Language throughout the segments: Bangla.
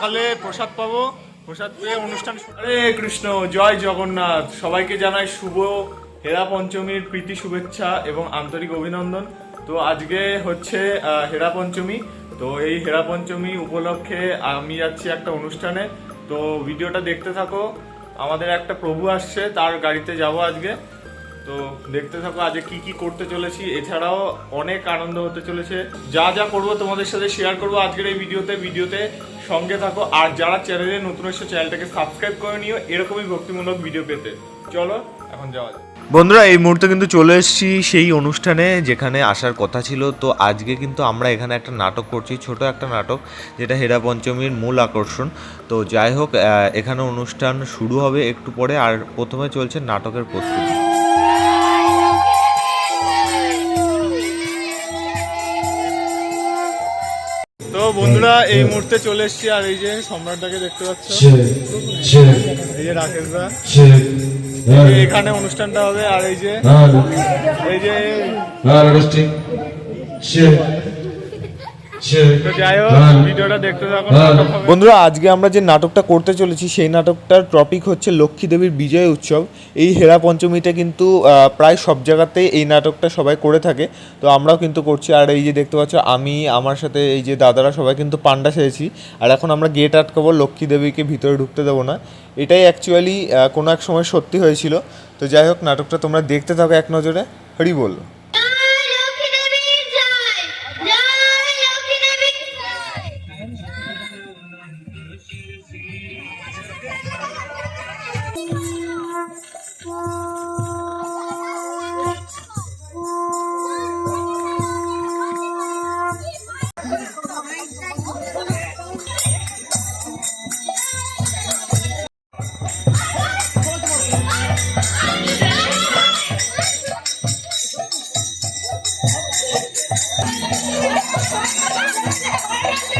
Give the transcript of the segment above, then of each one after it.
সকালে প্রসাদ পাবো। প্রসাদ পেয়ে অনুষ্ঠান হরে কৃষ্ণ, জয় জগন্নাথ। সবাইকে জানাই শুভ হেরা পঞ্চমীর প্রীতি শুভেচ্ছা এবং আন্তরিক অভিনন্দন। তো আজকে হচ্ছে হেরা পঞ্চমী। তো এই হেরা পঞ্চমী উপলক্ষে আমি যাচ্ছি একটা অনুষ্ঠানে। তো ভিডিওটা দেখতে থাকো। আমাদের একটা প্রভু আসছে, তার গাড়িতে যাব আজকে। তো দেখতে থাকো, আজকে কি কি করতে চলেছি। এছাড়াও অনেক আনন্দ হতে চলেছে। যা যা করব তোমাদের সাথে শেয়ার করব আজকের এই ভিডিওতে। ভিডিওতে সঙ্গে থাকো, আর যারা চ্যানেলে নতুন এসে চ্যানেলটাকে সাবস্ক্রাইব করে নিও। এরকমই ভক্তিমূলক ভিডিও পেতে। চলো, এখন যাওয়া যাক। বন্ধুরা, এই মুহূর্তে কিন্তু চলে এসেছি সেই অনুষ্ঠানে, যেখানে আসার কথা ছিল। তো আজকে কিন্তু আমরা এখানে একটা নাটক করছি, ছোট একটা নাটক, যেটা হেরা পঞ্চমীর মূল আকর্ষণ। তো যাই হোক এখানে অনুষ্ঠান শুরু হবে একটু পরে, আর প্রথমে চলছে নাটকের প্রস্তুতি। বন্ধুরা এই মুহূর্তে চলে এসছি আর এই যে সম্রাটটাকে দেখতে পাচ্ছ। এই যে রাকেশ দা এখানে অনুষ্ঠানটা হবে আর এই যে এই যে তো যাই হোক ভিডিওটা দেখতে থাকো নাটক হবে। বন্ধুরা, আজকে আমরা যে নাটকটা করতে চলেছি, সেই নাটকটার টপিক হচ্ছে লক্ষ্মী দেবীর বিজয় উৎসব। এই হেরা পঞ্চমীতে কিন্তু প্রায় সব জায়গাতেই এই নাটকটা সবাই করে থাকে। তো আমরাও কিন্তু করছি। আর এই যে দেখতে পাচ্ছ, আমি, আমার সাথে এই যে দাদারা সবাই কিন্তু পান্ডা সেরেছি আর এখন আমরা গেট আটকাবো, লক্ষ্মী দেবীকে ভিতরে ঢুকতে দেবো না। এটাই অ্যাকচুয়ালি কোনো এক সময় সত্যি হয়েছিল। তো যাই হোক, নাটকটা তোমরা দেখতে থাকো এক নজরে। হরি বল। কেন কি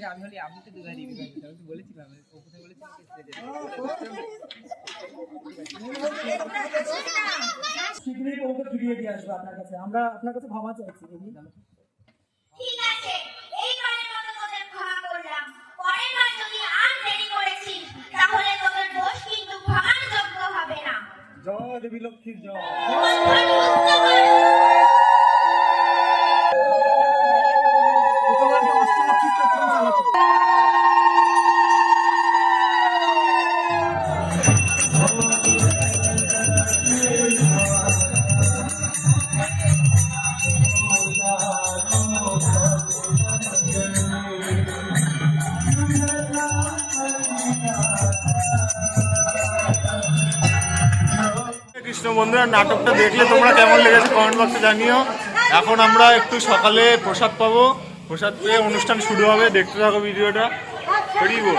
না আমি হলে আমি তো দুধারি আমি তো বলেছিলাম ও কোথায় বলেছিলাম শীঘ্রই ওকে ফিরিয়ে দিয়ে আসব আপনার কাছে। আমরা আপনার কাছে ক্ষমা চাইছি দিদি ঠিক আছে এইবারের মতো তোদের ক্ষমা করলাম। পরের বার যদি আর দেরি করেছিস তাহলে তোদের দোষ কিন্তু ক্ষমার যোগ্য হবে না। জয় দেবী লক্ষ্মীর জয়। কৃষ্ণ বন্ধুরা, নাটকটা দেখলে তোমরা কেমন লেগেছে কমেন্ট বক্সে জানিও। এখন আমরা একটু সকালে প্রসাদ পাবো। প্রসাদ পেয়ে অনুষ্ঠান শুরু হবে। দেখতে থাকো ভিডিওটা। হরি বল।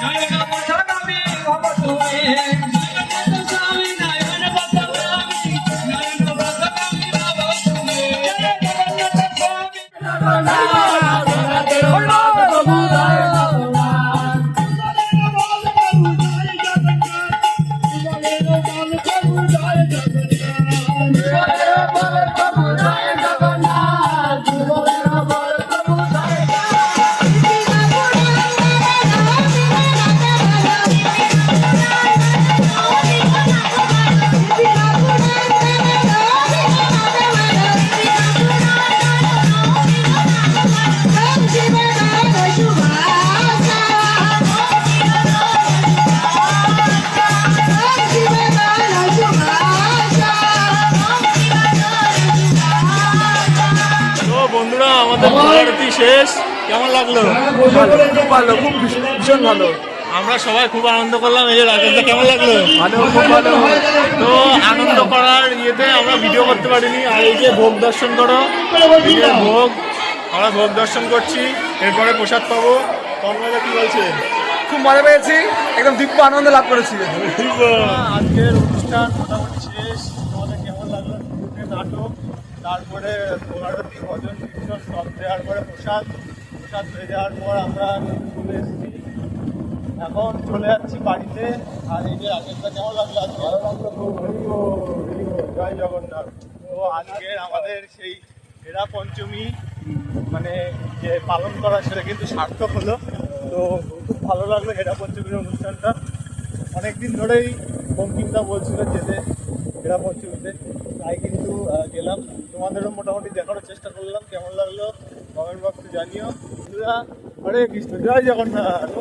no you শেষ। কেমন লাগল? খুব ভালো খুব ভীষণ ভালো। আমরা সবাই খুব আনন্দ করলাম এই যে রাকেশদা কেমন লাগল? ভালো খুব ভালো। তো আনন্দ করার ইয়েতে আমরা ভিডিও করতে পারিনি। আর এই যে ভোগ দর্শন করো ভোগ আমরা ভোগ দর্শন করছি। এরপরে প্রসাদ পাবো। তন্ময়দা কি বলছে? খুব মজা পেয়েছি। একদম দিব্য আনন্দ লাভ করেছি। আজকের অনুষ্ঠান মোটামুটি শেষ। তোমাদের কেমন লাগল? নাটক। তারপরে মহারতী ভজন কীর্তন সব দেওয়ার পরে প্রসাদ প্রসাদ হয়ে যাওয়ার পর আমরা চলে এসেছি। এখন চলে যাচ্ছি বাড়িতে। আর এই যে রাকেশদা কেমন লাগল আজকে? ভালো লাগল খুব জয় জগন্নাথ। তো আজকে আমাদের সেই এরা পঞ্চমী মানে যে পালন করা সেটা কিন্তু সার্থক হলো। তো খুব ভালো লাগল হেরা পঞ্চমীর অনুষ্ঠানটা। অনেকদিন ধরেই বঙ্কিমদা বলছিল যেতে হেরা পঞ্চমীতে। তাই কিন্তু গেলাম। তোমাদেরও মোটামুটি দেখানোর চেষ্টা করলাম কেমন লাগল? কমেন্ট বক্সে জানিও। হরে কৃষ্ণ জয় জগন্নাথ।